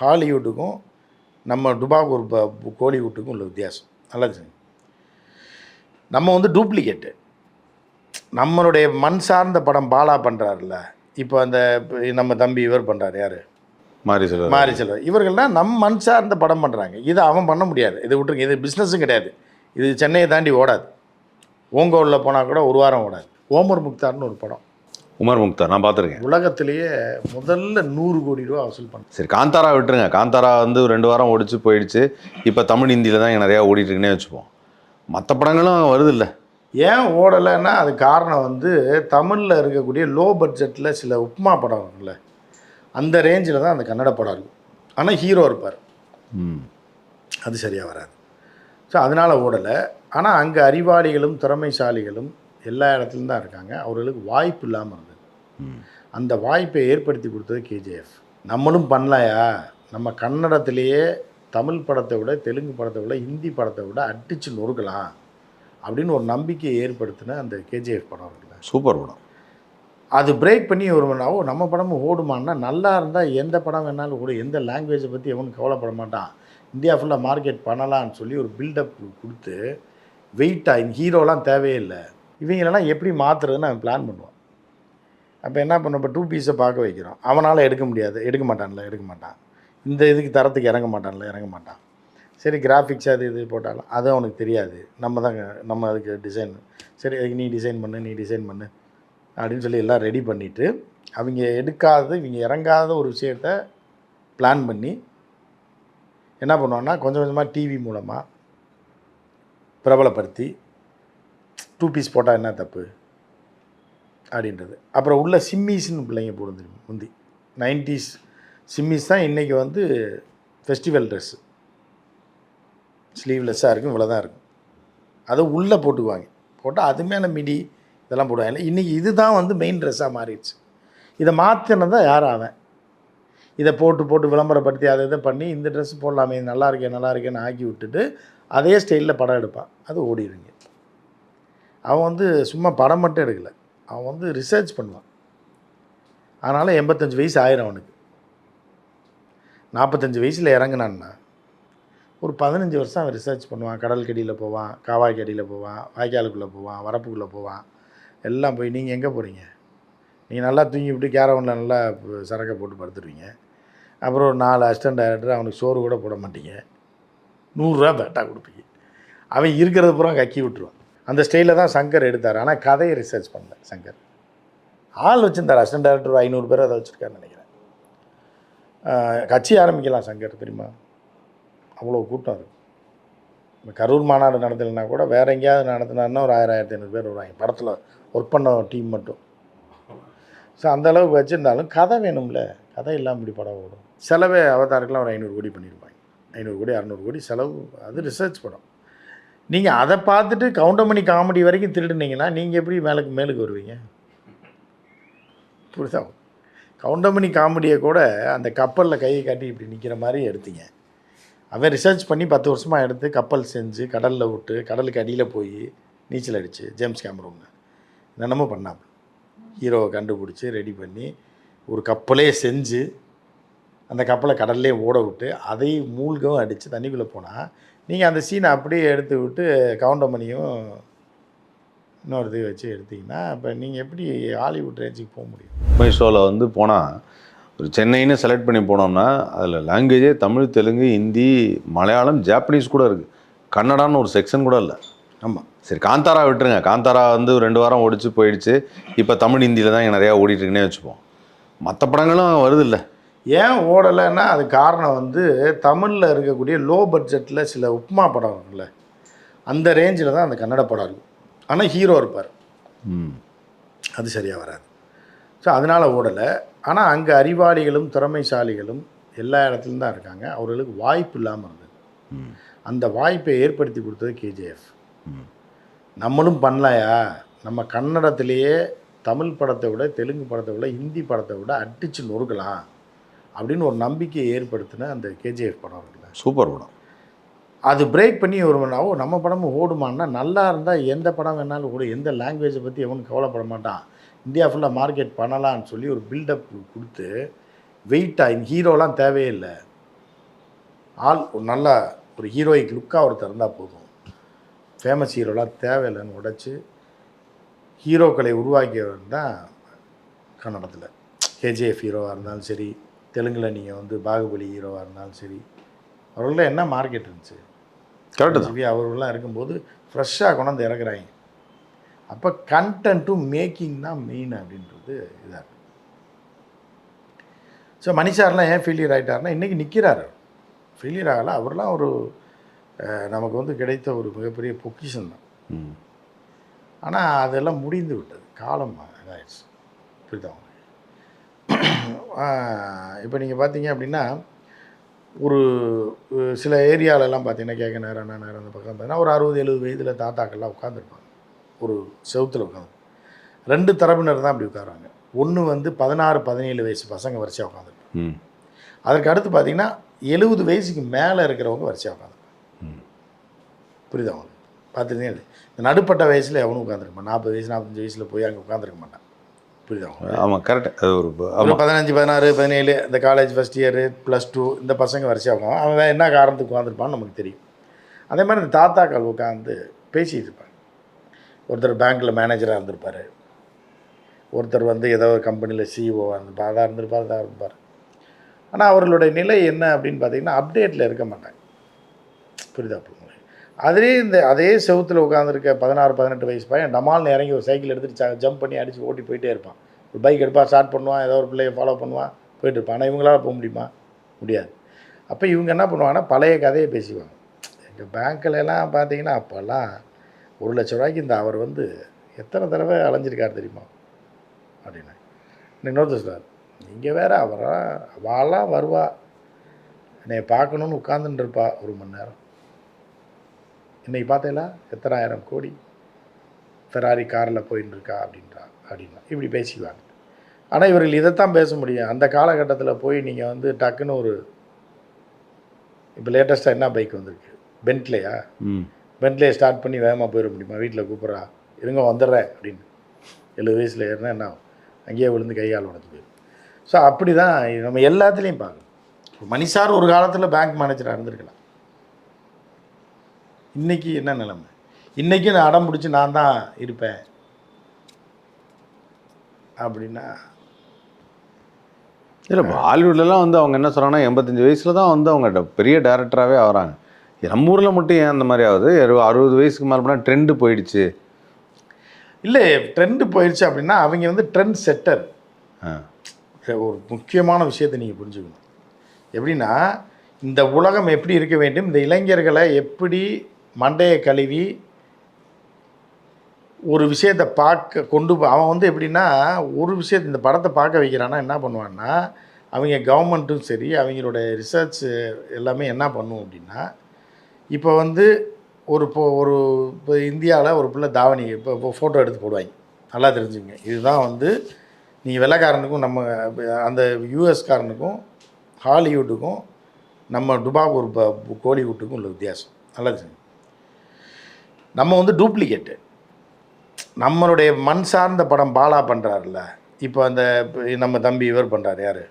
ஹாலிவுட்டுக்கும் நம்ம டுபாகூர் ப- கோலிவுட்டுக்கும் உள்ள வித்தியாசம். நல்லா. நம்ம வந்து டூப்ளிகேட்டு. நம்மளுடைய மண் சார்ந்த படம் பாலா பண்ணுறாருல்ல இப்போ அந்த நம்ம தம்பி இவர் பண்ணுறாரு யார்? மாறி சொல்லுவார் மாரி செல்வர் இவர்கள்லாம் நம்ம மண் சார்ந்த படம் பண்ணுறாங்க இதை அவன் பண்ண முடியாது. இதை விட்டுருங்க. இது பிஸ்னஸும் கிடையாது. இது சென்னையை தாண்டி ஓடாது. ஓங்கோலில் போனால் கூட ஒரு வாரம் ஓடாது. ஓமர் முக்தார்னு ஒரு படம். உமர் முக்தார் நான் பார்த்துருக்கேன். உலகத்திலேயே முதல்ல நூறு கோடி ரூபா வசூல் பண்ண சரி காந்தாரா விட்டுருங்க. காந்தாரா வந்து ரெண்டு வாரம் ஓடிச்சு போயிடுச்சு. இப்போ தமிழ் ஹிந்தியில் தான் இங்கே நிறையா ஓடிட்டு இருக்குன்னே வச்சுப்போம். மற்ற படங்களும் வருது இல்லை. ஏன் ஓடலைன்னா அது காரணம் வந்து தமிழில் இருக்கக்கூடிய லோ பட்ஜெட்டில் சில உப்மா படம் இருக்குல்ல அந்த ரேஞ்சில் தான் அந்த கன்னட படம் இருக்கும். ஆனால் ஹீரோ இருப்பார். ம். அது சரியாக வராது. ஸோ அதனால் ஓடலை. ஆனால் அங்கே அறிவாளிகளும் திறமைசாலிகளும் எல்லா இடத்துலையும் தான் இருக்காங்க. அவர்களுக்கு வாய்ப்பு இல்லாமல் இருந்தது. ம் அந்த வாய்ப்பை ஏற்படுத்தி கொடுத்தது கேஜிஎஃப். நம்மளும் பண்ணலையா? நம்ம கன்னடத்திலேயே தமிழ் படத்தை விட தெலுங்கு படத்தை விட ஹிந்தி படத்தை விட அடித்து நொறுக்கலாம் அப்படின்னு ஒரு நம்பிக்கையை ஏற்படுத்தின அந்த கேஜிஎஃப் படம் இருக்குல்ல சூப்பர் படம். அது பிரேக் பண்ணி ஒரு ஓ நம்ம படமும் ஓடுமான்னா நல்லா இருந்தால் எந்த படம் வேணாலும் ஓடும் எந்த லாங்குவேஜை பற்றி எவனும் கவலைப்பட மாட்டான். இந்தியா ஃபுல்லாக மார்க்கெட் பண்ணலாம்னு சொல்லி ஒரு பில்டப் கொடுத்து வெயிட்டாக ஹீரோலாம் தேவையே இல்லை. இவங்களெல்லாம் எப்படி மாற்றுறதுன்னு அவன் பிளான் பண்ணுவான். அப்போ என்ன பண்ண இப்போ டூ பீஸை பார்க்க வைக்கிறோம். அவனால் எடுக்க முடியாது. எடுக்க மாட்டான்ல எடுக்க மாட்டான். இந்த இதுக்கு தரத்துக்கு இறங்க மாட்டான்ல இறங்க மாட்டான். சரி கிராஃபிக்ஸ் அது இது போட்டாலும் அது அவனுக்கு தெரியாது. நம்ம தான் நம்ம அதுக்கு டிசைன் சரி அதுக்கு நீ டிசைன் பண்ணு நீ டிசைன் பண்ணு அப்படின்னு சொல்லி எல்லாம் ரெடி பண்ணிவிட்டு அவங்க எடுக்காத இவங்க இறங்காத ஒரு விஷயத்த பிளான் பண்ணி என்ன பண்ணுவான்னா கொஞ்சம் கொஞ்சமாக டிவி மூலமாக பிரபலப்படுத்தி டூ பீஸ் போட்டால் என்ன தப்பு? அப்படின்றது. அப்புறம் உள்ள சிம்மிஸ்ன்னு பிள்ளைங்க போடும் தெரியும்? முந்தி. நைன்டிஸ் சிம்மிஸ் தான் இன்றைக்கி வந்து ஃபெஸ்டிவல் ட்ரெஸ்ஸு ஸ்லீவ்லெஸ்ஸாக இருக்கும் இவ்வளோ தான் இருக்கும். அதை உள்ளே போட்டுக்குவாங்க. போட்டால் அது மேலே மிடி இதெல்லாம் போடுவாங்க. இன்றைக்கி இதுதான் வந்து மெயின் ட்ரெஸ்ஸாக மாறிடுச்சு. இதை மாற்றினது தான் யார் அவன்? இதை போட்டு போட்டு விளம்பரப்படுத்தி அதை இதை பண்ணி இந்த ட்ரெஸ் போடலாமே இது நல்லா இருக்கே நல்லா இருக்கேன்னு ஆக்கி விட்டுட்டு அதே ஸ்டைலில் படம் எடுப்பான். அது ஓடிடுங்க. அவன் வந்து சும்மா படம் மட்டும் எடுக்கலை. அவன் வந்து ரிசர்ச் பண்ணுவான். அதனால் எண்பத்தஞ்சு வயசு ஆயிரும் அவனுக்கு. நாற்பத்தஞ்சு வயசில் இறங்குனான்னா ஒரு பதினஞ்சு வருஷம் அவன் ரிசர்ச் பண்ணுவான். கடல் கடியில் போவான் காவாய் கடியில் போவான் வாய்க்காலுக்குள்ளே போவான் வரப்புக்குள்ளே போவான். எல்லாம் போய் நீங்கள் எங்கே போகிறீங்க நீங்கள் நல்லா தூங்கி விட்டு கேரவனில் நல்லா சரக்கை போட்டு படுத்துருவீங்க. அப்புறம் ஒரு நாலு அசிஸ்டன்ட் டைரக்டர் அவனுக்கு சோறு கூட போட மாட்டீங்க. நூறுரூவா பேட்டா கொடுப்பீங்க. அவன் இருக்கிறது பூரா கக்கி விட்டுருவான். அந்த ஸ்டைலில் தான் சங்கர் எடுத்தார். ஆனால் கதையை ரிசர்ச் பண்ணல சங்கர். ஆள் வச்சுருந்தார். அசிஸ்டன்ட் டைரக்டர் ஒரு ஐநூறு பேர் அதை வச்சுருக்காருன்னு நினைக்கிறேன். கட்சி ஆரம்பிக்கலாம் சங்கர் தெரியுமா? அவ்வளோ கூட்டம் இருக்கும் இப்போ கரூர் மாநாடு நடத்தலைன்னா கூட வேற எங்கேயாவது நடத்தினாருன்னா ஒரு ஆயிரம் ஆயிரத்தி ஐநூறு பேர் வருவாங்க. படத்தில் ஒர்க் பண்ண டீம் மட்டும். ஸோ அந்த அளவுக்கு வச்சுருந்தாலும் கதை வேணும்ல. கதை இல்லாமல் இப்படி படம் ஓடும். செலவே அவதாருக்கெலாம் ஒரு ஐநூறு கோடி பண்ணியிருப்பாங்க. ஐநூறு கோடி அறநூறு கோடி செலவு. அது ரிசர்ச் படம். நீங்கள் அதை பார்த்துட்டு கவுண்டமணி காமெடி வரைக்கும் திருடுனீங்கன்னா நீங்கள் எப்படி மேலுக்கு மேலுக்கு வருவீங்க? புரிதா? கவுண்டமணி காமெடியை கூட அந்த கப்பலில் கையை காட்டி இப்படி நிற்கிற மாதிரி எடுத்தீங்க. அவன் ரிசர்ச் பண்ணி பத்து வருஷமாக எடுத்து கப்பல் செஞ்சு கடலில் விட்டு கடலுக்கு அடியில் போய் நீச்சல் அடித்து ஜேம்ஸ் கேமரூன் என்னென்னமோ பண்ணாமல் ஹீரோவை கண்டுபிடிச்சி ரெடி பண்ணி ஒரு கப்பலே செஞ்சு அந்த கப்பலை கடல்லே ஓட விட்டு அதை மூழ்கவும் அடித்து தண்ணிக்குள்ளே போனால் நீங்கள் அந்த சீனை அப்படியே எடுத்து விட்டு கவுண்டமணியும் இன்னொருத்தையும் வச்சு எடுத்தீங்கன்னா அப்போ நீங்கள் எப்படி ஹாலிவுட் ரேஞ்சுக்கு போக முடியும்? போய் ஷோவில் வந்து போனால் ஒரு சென்னைன்னு செலக்ட் பண்ணி போனோம்னா அதில் லாங்குவேஜே தமிழ் தெலுங்கு ஹிந்தி மலையாளம் ஜாப்பனீஸ் கூட இருக்குது கன்னடான்னு ஒரு செக்ஷன் கூட இல்லை. ஆமாம் சரி காந்தாரா விட்டுருங்க. காந்தாரா வந்து ரெண்டு வாரம் ஓடிச்சு போயிடுச்சு. இப்போ தமிழ் ஹிந்தியில் தான் இங்கே நிறையா ஓடிட்டு இருக்குன்னே வச்சுப்போம். மற்ற படங்களும் வருது இல்லை. ஏன் ஓடலைன்னா அது காரணம் வந்து தமிழில் இருக்கக்கூடிய லோ பட்ஜெட்டில் சில உப்மா படம் இருக்குல்ல அந்த ரேஞ்சில் தான் அந்த கன்னட படம் இருக்கும். ஆனால் ஹீரோ இருப்பார். ம். அது சரியாக வராது. ஸோ அதனால் ஓடலை. ஆனால் அங்கே அறிவாளிகளும் திறமைசாலிகளும் எல்லா இடத்துலையும் தான் இருக்காங்க. அவர்களுக்கு வாய்ப்பு இல்லாமல் இருந்தது. அந்த வாய்ப்பை ஏற்படுத்தி கொடுத்தது கேஜிஎஃப். நம்மளும் பண்ணலையா? நம்ம கன்னடத்திலேயே தமிழ் படத்தை விட தெலுங்கு படத்தை விட ஹிந்தி படத்தை விட அடித்து நொறுக்கலாம். அப்படின்னு ஒரு நம்பிக்கையை ஏற்படுத்தின அந்த கேஜிஎஃப் படம் இருக்குல்ல சூப்பர் படம். அது பிரேக் பண்ணி ஒரு ஓ நம்ம படமும் ஓடுமான்னா நல்லா இருந்தால் எந்த படம் வேணாலும் ஓடும் எந்த லாங்குவேஜை பற்றி எவனும் கவலைப்பட மாட்டான். இந்தியா ஃபுல்லாக மார்க்கெட் பண்ணலாம்னு சொல்லி ஒரு பில்டப் கொடுத்து வெயிட்டாக ஹீரோலாம் தேவையே இல்லை. ஆள் ஒரு நல்ல ஒரு ஹீரோயிக் லுக்காக ஒருத்தர் இருந்தால் போதும். ஃபேமஸ் ஹீரோலாம் தேவையில்லைன்னு உடைச்சு ஹீரோக்களை உருவாக்கியவர் தான் கன்னடத்தில். கேஜிஎஃப் ஹீரோவாக இருந்தாலும் சரி தெலுங்கில் நீங்கள் வந்து பாகுபலி ஹீரோவாக இருந்தாலும் சரி அவர்கள என்ன மார்க்கெட் இருந்துச்சு? கரெக்டு சிவி அவர்கள்லாம் இருக்கும்போது ஃப்ரெஷ்ஷாக கொண்டாந்து இறக்குறாங்க. அப்போ கண்டென்ட்டும் மேக்கிங் தான் மெயின் அப்படின்றது இதாக இருக்கு. ஸோ மணிஷார்லாம் ஏன் ஃபெயிலியர் ஆகிட்டாருன்னா இன்றைக்கி நிற்கிறாரு ஃபெயிலியர் ஆகலை அவர்லாம் ஒரு நமக்கு வந்து கிடைத்த ஒரு மிகப்பெரிய பொக்கிஷன் தான். ஆனால் அதெல்லாம் முடிந்து விட்டது. காலம் இதாகிடுச்சு புரியுதா இப்போ நீங்கள் பார்த்தீங்க அப்படின்னா ஒரு சில ஏரியாலெல்லாம் பார்த்தீங்கன்னா கேட்க நேரம் என்ன நேரம் அந்த பக்கம் பார்த்தீங்கன்னா ஒரு அறுபது எழுபது வயதில் தாத்தாக்கள்லாம் உட்காந்துருப்பாங்க ஒரு செவுத்தில் உட்காந்து ரெண்டு தரப்பினர் தான் அப்படி உட்காருவாங்க ஒன்று வந்து பதினாறு பதினேழு வயசு பசங்க வரிசையாக உட்காந்துருப்பாங்க அதற்கு அடுத்து பார்த்தீங்கன்னா எழுபது வயசுக்கு மேலே இருக்கிறவங்க வரிசையாக உட்காந்துருப்பாங்க புரியுதா உங்களுக்கு? பார்த்துருந்தீங்க இந்த நடுப்பட்ட வயசில் எவனும் உட்காந்துருக்க மாட்டான். நாற்பது வயசு நாற்பத்தஞ்சு வயசில் போய் அங்கே உட்காந்துருக்க மாட்டான். புரியுதா? ஆமாம் கரெக்ட் அது ஒரு ஆமாம் பதினஞ்சு பதினாறு பதினேழு இந்த college first year plus two இந்த பசங்க வரிசையாக உட்காந்து அவன் என்ன காரணத்துக்கு உட்காந்துருப்பான்னு நமக்கு தெரியும். அதே மாதிரி இந்த தாத்தாக்கள் உட்காந்து பேசிகிட்டு இருப்பாங்க. ஒருத்தர் பேங்க்கில் மேனேஜராக இருந்திருப்பார். ஒருத்தர் வந்து ஏதோ ஒரு கம்பெனியில் சிஇஓவாக இருந்திருப்பார் அதாக இருந்திருப்பார் அதாக இருப்பார் ஆனால் அவர்களுடைய நிலை என்ன அப்படின்னு பார்த்தீங்கன்னா அப்டேட்டில் இருக்க மாட்டாங்க. புரியுதா அதிலே இந்த அதே செவத்தில் உட்காந்துருக்க பதினாறு பதினெட்டு வயசு பையன் டமால்னு இறங்கி ஒரு சைக்கிள் எடுத்துட்டு ஜம்ப் பண்ணி அடித்து ஓட்டி போயிட்டே இருப்பான். ஒரு பைக் எடுப்பான் ஸ்டார்ட் பண்ணுவான் ஏதோ ஒரு பிள்ளையை ஃபாலோ பண்ணுவான் போயிட்டு இருப்பான். ஆனால் இவங்களால போக முடியுமா? முடியாது. அப்போ இவங்க என்ன பண்ணுவாங்கன்னா பழைய கதையை பேசிக்குவாங்க. எங்கள் பேங்க்கில் எல்லாம் பார்த்தீங்கன்னா அப்போல்லாம் ஒரு லட்ச ரூபாய்க்கு இந்த அவர் வந்து எத்தனை தடவை அலைஞ்சிருக்காரு தெரியுமா? அப்படின்னு இன்னொருத்தர் சார் நீங்கள் வேறு அவரா அவளாம் வருவா. என்னை பார்க்கணுன்னு உட்காந்துட்டு இருப்பா ஒரு மணி நேரம். இன்னைக்கு பார்த்தீங்களா எத்தனாயிரம் கோடி? ஃபெராரி காரில் போயின்னு இருக்கா அப்படின்றா அப்படின்னா. இப்படி பேசிக்குவாங்க. ஆனால் இவர்கள் இதைத்தான் பேச முடியும். அந்த காலகட்டத்தில் போய் நீங்கள் வந்து டக்குன்னு ஒரு இப்போ லேட்டஸ்ட்டாக என்ன பைக் வந்திருக்கு? பென்ட்லேயா பென்ட்லேயே ஸ்டார்ட் பண்ணி வேகமாக போயிட முடியுமா? வீட்டில் கூப்பிட்றா. இருங்க வந்துடுறேன் அப்படின்னு. எழுபது வயசில் ஏறினா என்ன ஆகும்? அங்கேயே விழுந்து கையால் உடஞ்சி போயிடும். ஸோ அப்படி தான் நம்ம எல்லாத்துலேயும் பார்க்கணும். மணிசார் ஒரு காலத்தில் பேங்க் மேனேஜராக இருந்திருக்கலாம். இன்னைக்கு என்ன நிலைமை? இன்றைக்கி நான் அடம் பிடிச்சி நான் தான் இருப்பேன். அப்படின்னா இல்லை பாலிவுட்லலாம் வந்து அவங்க என்ன சொல்கிறாங்கன்னா எண்பத்தஞ்சு வயசில் தான் வந்து அவங்க பெரிய டேரக்டராகவே ஆகிறாங்க. நம்ம ஊரில் மட்டும் ஏன் அந்த மாதிரி ஆகுது? அறு- அறுபது வயசுக்கு மேலே போனால் ட்ரெண்டு போயிடுச்சு. இல்லை ட்ரெண்டு போயிடுச்சு அப்படின்னா அவங்க வந்து ட்ரெண்ட் செட்டர் ஒரு முக்கியமான விஷயத்தை நீங்கள் புரிஞ்சுக்கணும். எப்படின்னா இந்த உலகம் எப்படி இருக்க வேண்டும்? இந்த இளைஞர்களை எப்படி மண்டையை கழுவி ஒரு விஷயத்தை பார்க்க கொண்டு போ- அவன் வந்து எப்படின்னா ஒரு விஷயத்தை இந்த படத்தை பார்க்க வைக்கிறான்னா என்ன பண்ணுவான்னா அவங்க கவர்மெண்ட்டும் சரி அவங்களுடைய ரிசர்ச் எல்லாமே என்ன பண்ணும் அப்படின்னா இப்போ வந்து ஒரு இப்போ ஒரு இப்போ இந்தியாவில் ஒரு பிள்ளை தாவணி இப்போ இப்போ ஃபோட்டோ எடுத்து போடுவாங்க. நல்லா தெரிஞ்சுங்க இதுதான் வந்து நீங்கள் வெள்ளைக்காரனுக்கும் நம்ம அந்த யூஎஸ்காரனுக்கும் ஹாலிவுட்டுக்கும் நம்ம டுபாகூர் ப- கோலிவுட்டுக்கும் உள்ள வித்தியாசம். நல்லா தெரிஞ்சுங்க நம்ம வந்து டூப்ளிகேட்டு நம்மளுடைய மண் சார்ந்த படம் பாலா பண்ணுறாருல்ல இப்போ அந்த நம்ம தம்பி இவர் பண்ணுறாரு யார்?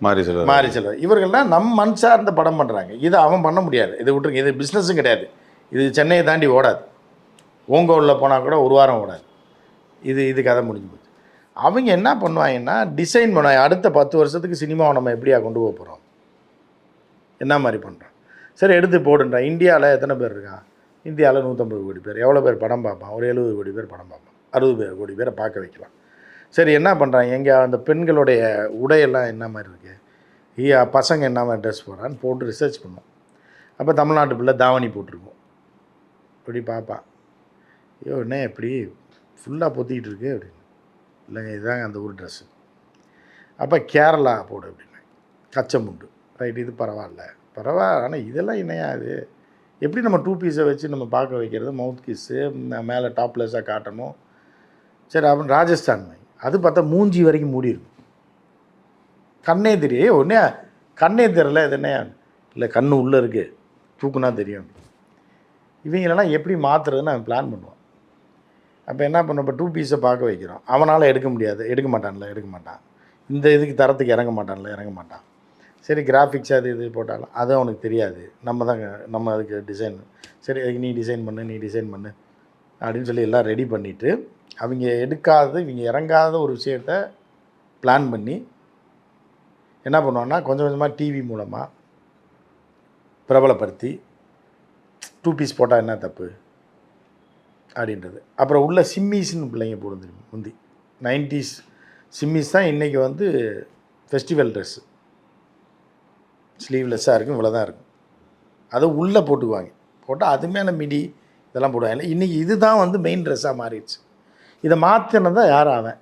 மாறி சொல்லுவார் மாரி செல்வர் இவர்கள்லாம் நம் மண் சார்ந்த படம் பண்ணுறாங்க இதை அவன் பண்ண முடியாது. இதை விட்டுருங்க. இது பிஸ்னஸும் கிடையாது. இது சென்னையை தாண்டி ஓடாது. ஓங்கோலில் போனால் கூட ஒரு வாரம் ஓடாது. இது இது கதை முடிஞ்சு போச்சு. அவங்க என்ன பண்ணுவாங்கன்னா டிசைன் பண்ணுவாங்க. அடுத்த பத்து வருஷத்துக்கு சினிமாவை நம்ம எப்படியா கொண்டு போக போகிறோம் என்ன மாதிரி பண்ணுறோம் சரி எடுத்து போடுன்றான். இந்தியாவில் எத்தனை பேர் இருக்கான் இந்தியாவில் நூற்றம்பது கோடி பேர். எவ்வளோ பேர் படம் பார்ப்பான்? ஒரு எழுபது கோடி பேர் படம் பார்ப்பான். அறுபது பேர் கோடி பேரை பார்க்க வைக்கலாம். சரி என்ன பண்ணுறாங்க எங்கே அந்த பெண்களுடைய உடையெல்லாம் என்ன மாதிரி இருக்குது ஐயா பசங்க என்ன மாதிரி ட்ரெஸ் போடுறான்னு போட்டு ரிசர்ச் பண்ணோம் அப்போ தமிழ்நாட்டு பிள்ளை தாவணி போட்டிருக்கோம். இப்படி பார்ப்பான் ஐயோ என்ன இப்படி ஃபுல்லாக பொத்திக்கிட்டு இருக்கு அப்படின்னு. இல்லைங்க இதுதாங்க அந்த ஊர் ட்ரெஸ்ஸு அப்போ கேரளா போடு அப்படின்னு. கச்சை முண்டு ரைட் இது பரவாயில்ல. பரவாயில்ல ஆனால் இதெல்லாம் என்னையா இது? எப்படி நம்ம டூ பீஸை வச்சு நம்ம பார்க்க வைக்கிறது? மவுத் கிஸ்ஸு மேலே டாப்லெஸ்ஸாக காட்டணும். சரி அப்புறம் ராஜஸ்தான் மை அது பார்த்தா மூஞ்சி வரைக்கும் மூடி இருக்கும். கண்ணே தெரியும். ஒன்றே கண்ணே தெரியல. இது என்ன இல்லை கண் உள்ளே இருக்குது தூக்குனா தெரியும். இவங்களெல்லாம் எப்படி மாற்றுறதுன்னு அவன் பிளான் பண்ணுவான். அப்போ என்ன பண்ண இப்போ டூ பீஸை பார்க்க வைக்கிறோம். அவனால் எடுக்க முடியாது. எடுக்க மாட்டான்ல எடுக்க மாட்டான். இந்த இதுக்கு தரத்துக்கு இறங்க மாட்டான்ல இறங்க மாட்டான். சரி கிராஃபிக்ஸ் அது இது போட்டாலும் அது அவனுக்கு தெரியாது. நம்ம தான் நம்ம அதுக்கு டிசைன் சரி அதுக்கு நீ டிசைன் பண்ணு நீ டிசைன் பண்ணு அப்படின்னு சொல்லி எல்லாம் ரெடி பண்ணிவிட்டு அவங்க எடுக்காத இவங்க இறங்காத ஒரு விஷயத்த பிளான் பண்ணி என்ன பண்ணுவான்னா கொஞ்சம் கொஞ்சமாக டிவி மூலமாக பிரபலப்படுத்தி டூ பீஸ் போட்டால் என்ன தப்பு? அப்படின்றது. அப்புறம் உள்ள சிம்மிஸ்னு பிள்ளைங்க போடும் தெரியும் முந்தி. நைன்டிஸ் சிம்மிஸ் தான் இன்றைக்கி வந்து ஃபெஸ்டிவல் ட்ரெஸ்ஸு ஸ்லீவ்லெஸ்ஸாக இருக்கும் இவ்வளோ தான் இருக்கும். அதை உள்ளே போட்டுக்குவாங்க. போட்டால் அது மேலே மிடி இதெல்லாம் போடுவாங்க. இன்றைக்கி இதுதான் வந்து மெயின் ட்ரெஸ்ஸாக மாறிடுச்சு. இதை மாற்றினதான் யார் அவன்?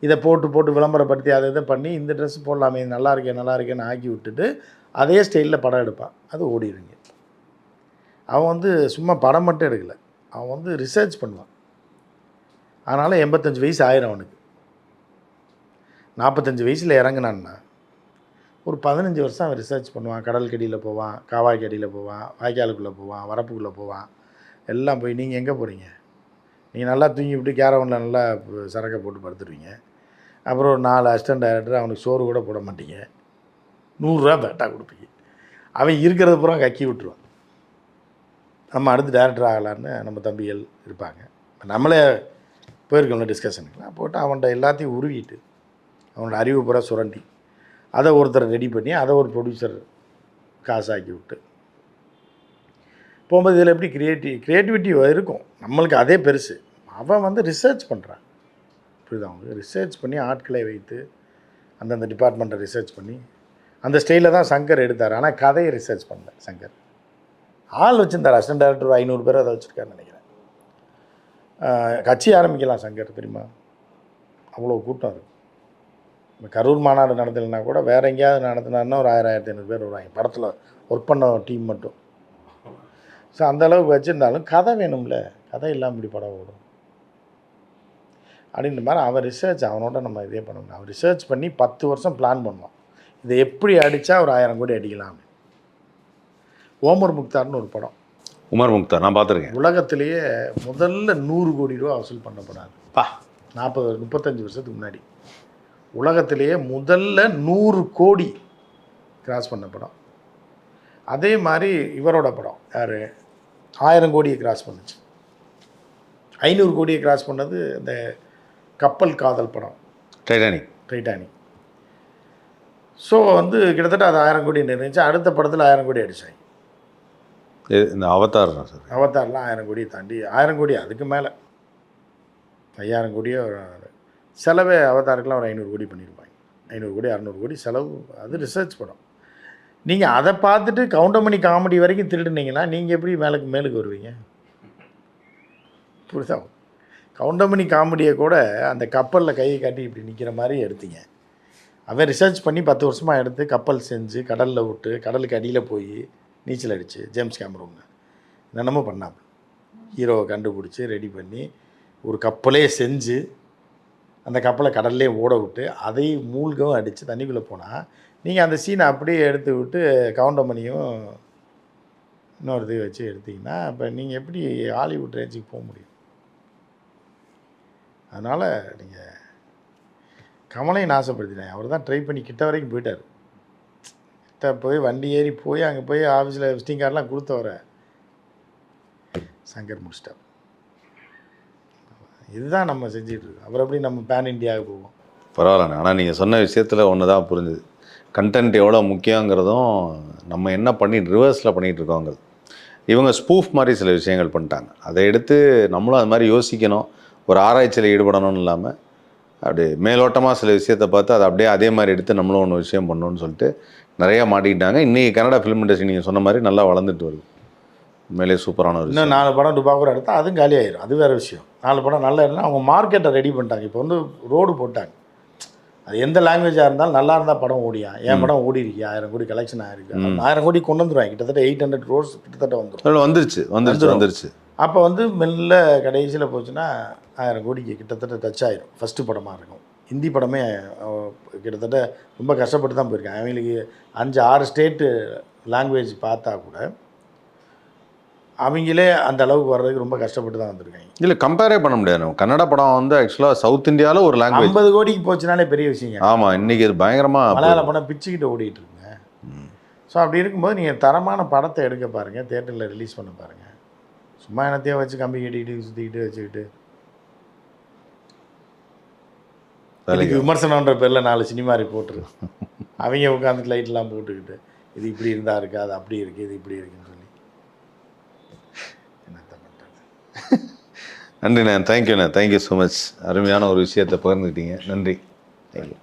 இதை போட்டு போட்டு விளம்பரப்படுத்தி அதை இதை பண்ணி இந்த ட்ரெஸ் போடலாமே நல்லா இருக்கே நல்லா இருக்கேன்னு ஆக்கி விட்டுட்டு அதே ஸ்டைலில் படம் எடுப்பான். அது ஓடிடுங்க. அவன் வந்து சும்மா படம் மட்டும் எடுக்கலை. அவன் வந்து ரிசர்ச் பண்ணுவான். அதனால் எண்பத்தஞ்சு வயசு ஆயிரம் அவனுக்கு. நாற்பத்தஞ்சு வயசில் இறங்குனான்னா ஒரு பதினஞ்சு வருஷம் அவன் ரிசர்ச் பண்ணுவான். கடல் கடியில் போவான் காவாய்க்கடியில் போவான் வாய்க்காலுக்குள்ளே போவான் வரப்புக்குள்ளே போவான். எல்லாம் போய் நீங்கள் எங்கே போகிறீங்க நீங்கள் நல்லா தூங்கி விட்டு கேரவனில் நல்லா சரக்கை போட்டு படுத்துருவீங்க. அப்புறம் ஒரு நாலு அசிஸ்டன்ட் டைரக்டர் அவனுக்கு சோறு கூட போட மாட்டீங்க. நூறுரூவா பேட்டா கொடுப்பீங்க. அவன் இருக்கிறத பூரா கக்கி விட்டுருவான். நம்ம அடுத்து டேரக்டர் ஆகலான்னு நம்ம தம்பிகள் இருப்பாங்க. நம்மளே போயிருக்கோம்ல டிஸ்கஷனுக்குலாம் போட்டு அவன்கிட்ட எல்லாத்தையும் உருவிட்டு அவனோட அறிவு பூரா சுரண்டி. அதை ஒருத்தர் ரெடி பண்ணி அதை ஒரு ப்ரொடியூசர் காசாக்கி விட்டு போகும்போது இதில் எப்படி க்ரியேட்டிவ் க்ரியேட்டிவிட்டி இருக்கும். நம்மளுக்கு அதே பெருசு. அவன் வந்து ரிசர்ச் பண்ணுறான் புரியுதா அவங்களுக்கு ரிசர்ச் பண்ணி ஆட்களை வைத்து அந்தந்த டிபார்ட்மெண்ட்டை ரிசர்ச் பண்ணி அந்த ஸ்டைலில் தான் சங்கர் எடுத்தார். ஆனால் கதையை ரிசர்ச் பண்ணல சங்கர். ஆள் வச்சுருந்தார். அசிஸ்டன்ட் டேரக்டர் ஒரு ஐநூறு பேர் அதை வச்சுருக்காருன்னு நினைக்கிறேன். கட்சி ஆரம்பிக்கலாம் சங்கர் தெரியுமா? அவ்வளோ கூட்டம் இருக்கும் இப்போ கரூர் மாநாடு நடத்தலைன்னா கூட வேறு எங்கேயாவது நடத்தினாருன்னா ஒரு ஆயிரம் ஆயிரத்தி ஐநூறு பேர் வருவாங்க. படத்தில் ஒர்க் பண்ண டீம் மட்டும். ஸோ அந்த அளவுக்கு வச்சுருந்தாலும் கதை வேணும்ல. கதை இல்லாமல் இப்படி படம் ஓடும். அப்படின்ற மாதிரி அவன் ரிசர்ச் அவனோட நம்ம இதே பண்ணணும். அவன் ரிசர்ச் பண்ணி பத்து வருஷம் பிளான் பண்ணுவான். இதை எப்படி அடித்தா ஒரு ஆயிரம் கோடி அடிக்கலாம்? ஓமர் முக்தார்னு ஒரு படம். உமர் முக்தார் நான் பார்த்துருக்கேன். உலகத்திலேயே முதல்ல நூறு கோடி ரூபா வசூல் பண்ண படம் பா. நாற்பது முப்பத்தஞ்சு வருஷத்துக்கு முன்னாடி. உலகத்திலேயே முதல்ல நூறு கோடி கிராஸ் பண்ண படம். அதே மாதிரி இவரோட படம் யார்? ஆயிரம் கோடியை கிராஸ் பண்ணுச்சு. ஐநூறு கோடியை கிராஸ் பண்ணது இந்த கப்பல் காதல் படம். டைட்டானிக் டைட்டானிக் ஸோ வந்து கிட்டத்தட்ட அது ஆயிரம் கோடி நிர்ணயிச்சு அடுத்த படத்தில் ஆயிரம் கோடி அடிச்சாங்க இது இந்த அவதார் சார். அவதார்லாம் ஆயிரம் கோடியை தாண்டி ஆயிரம் கோடி அதுக்கு மேலே. ஐயாயிரம் கோடியே செலவே அவதாருக்கெலாம் ஒரு ஐநூறு கோடி பண்ணியிருப்பாங்க ஐநூறு கோடி அறநூறு கோடி செலவு அது ரிசர்ச் படம். நீங்கள் அதை பார்த்துட்டு கவுண்டமணி காமெடி வரைக்கும் திருடுனீங்கன்னா நீங்கள் எப்படி மேலுக்கு மேலுக்கு வருவீங்க? புரிதா கவுண்டமணி காமெடியை கூட அந்த கப்பலில் கையை காட்டி இப்படி நிற்கிற மாதிரி எடுத்தீங்க. அவன் ரிசர்ச் பண்ணி பத்து வருஷமாக எடுத்து கப்பல் செஞ்சு கடலில் விட்டு கடலுக்கு அடியில் போய் நீச்சல் அடிச்சு ஜேம்ஸ் கேமரூன் என்னென்னமோ பண்ணாமல் ஹீரோவை கண்டுபிடிச்சி ரெடி பண்ணி ஒரு கப்பலே செஞ்சு அந்த கப்பலை கடல்லே ஓட விட்டு அதை மூழ்கவும் அடித்து தண்ணிக்குள்ளே போனால் நீங்கள் அந்த சீனை அப்படியே எடுத்து விட்டு கவுண்டமணியும் இது வச்சு எடுத்தீங்கன்னா இப்போ நீங்கள் எப்படி ஹாலிவுட் ரேஞ்சுக்கு போக முடியும்? அதனால் நீங்கள் கமலையும் நாசப்படுத்தினேன் அவர் தான் ட்ரை பண்ணி கிட்ட வரைக்கும் போயிட்டார். கிட்ட போய் வண்டி ஏறி போய் அங்கே போய் ஆஃபீஸில் விசிட்டிங் கார்டெலாம் கொடுத்தவரை சங்கர் முடிச்சிட்டார். இதுதான் நம்ம செஞ்சிட்டு அப்புறம் எப்படி நம்ம பேன் இந்தியாவுக்கு போவோம்? பரவாயில்லண்ணே ஆனால் நீங்கள் சொன்ன விஷயத்தில் ஒன்று தான் புரிஞ்சுது. கண்டென்ட் எவ்வளோ முக்கியங்கிறதும் நம்ம என்ன பண்ணி ரிவர்ஸில் பண்ணிகிட்டு இருக்கோங்கிறது இவங்க ஸ்பூஃப் மாதிரி சில விஷயங்கள் பண்ணிட்டாங்க. அதை எடுத்து நம்மளும் அது மாதிரி யோசிக்கணும். ஒரு ஆராய்ச்சியில் ஈடுபடணும்னு இல்லாமல் அப்படி மேலோட்டமாக சில விஷயத்தை பார்த்து அதை அப்படியே அதே மாதிரி எடுத்து நம்மளும் ஒன்று விஷயம் பண்ணணும்னு சொல்லிட்டு நிறையா மாட்டிக்கிட்டாங்க. இன்றைக்கி கன்னடா ஃபிலிம் இண்டஸ்ட்ரி நீங்கள் சொன்ன மாதிரி நல்லா வளர்ந்துட்டு வருது. உண்மையிலேயே சூப்பரான ஒரு இன்னும் நாலு படம் டுபாக்கூர் எடுத்தால் அதுவும் காலி ஆயிரும். அது வேறு விஷயம். நாலு படம் நல்லா இருந்தால் அவங்க மார்க்கெட்டை ரெடி பண்ணிட்டாங்க. இப்போ வந்து ரோடு போட்டாங்க. அது எந்த லாங்குவேஜாக இருந்தாலும் நல்லா இருந்தால் படம் ஓடியா? என் படம் ஓடி இருக்கி ஆயிரம் கோடி கலெக்ஷன் ஆயிருக்கு? ஆயிரம் கோடி கொண்டு வந்துருவாங்க. கிட்டத்தட்ட எயிட் ஹண்ட்ரட் ரோஸ் கிட்டத்தட்ட வந்துடும் வந்துருச்சு. வந்துருச்சு. வந்துருச்சு. அப்போ வந்து மெல்ல கடைசியில் போச்சுன்னா ஆயிரம் கோடிக்கு கிட்டத்தட்ட டச் ஆயிரும். ஃபஸ்ட்டு படமாக இருக்கும். ஹிந்தி படமே கிட்டத்தட்ட ரொம்ப கஷ்டப்பட்டு தான் போயிருக்காங்க அவங்களுக்கு அஞ்சு ஆறு ஸ்டேட்டு லாங்குவேஜ் பார்த்தா கூட அவங்களே அந்த அளவுக்கு வர்றதுக்கு ரொம்ப கஷ்டப்பட்டு தான் வந்திருக்காங்க. இல்லை கம்பேரே பண்ண முடியாது. நம்ம கன்னட படம் வந்து ஆக்சுவலாக சவுத் இந்தியாவில் ஒரு லாங்குவேஜ் ஐம்பது கோடிக்கு போச்சுனாலே பெரிய விஷயங்க. ஆமாம் இன்னைக்கு இது பயங்கரமாக மலையாள படம் பிச்சுக்கிட்டு ஓடிட்டு இருக்குங்க ஸோ அப்படி இருக்கும்போது நீங்கள் தரமான படத்தை எடுக்க பாருங்கள் தேட்டரில் ரிலீஸ் பண்ண பாருங்கள் சும்மா என்னத்தையோ வச்சு கம்பி கட்டிக்கிட்டு சுற்றிக்கிட்டு வச்சுக்கிட்டு. இதுக்கு விமர்சனன்ற பேரில் நாலு சினிமா ரிப்போர்ட்ரு அவங்க உட்காந்துட்டு லைட்லாம் போட்டுக்கிட்டு இது இப்படி இருந்தா இருக்கு அது அப்படி இருக்குது இது இப்படி இருக்குன்னு சொல்லி. நன்றிண்ணே. தேங்க்யூண்ணே தேங்க்யூ ஸோ மச் அருமையான ஒரு விஷயத்தை பகிர்ந்துக்கிட்டீங்க. நன்றி. தேங்க்யூ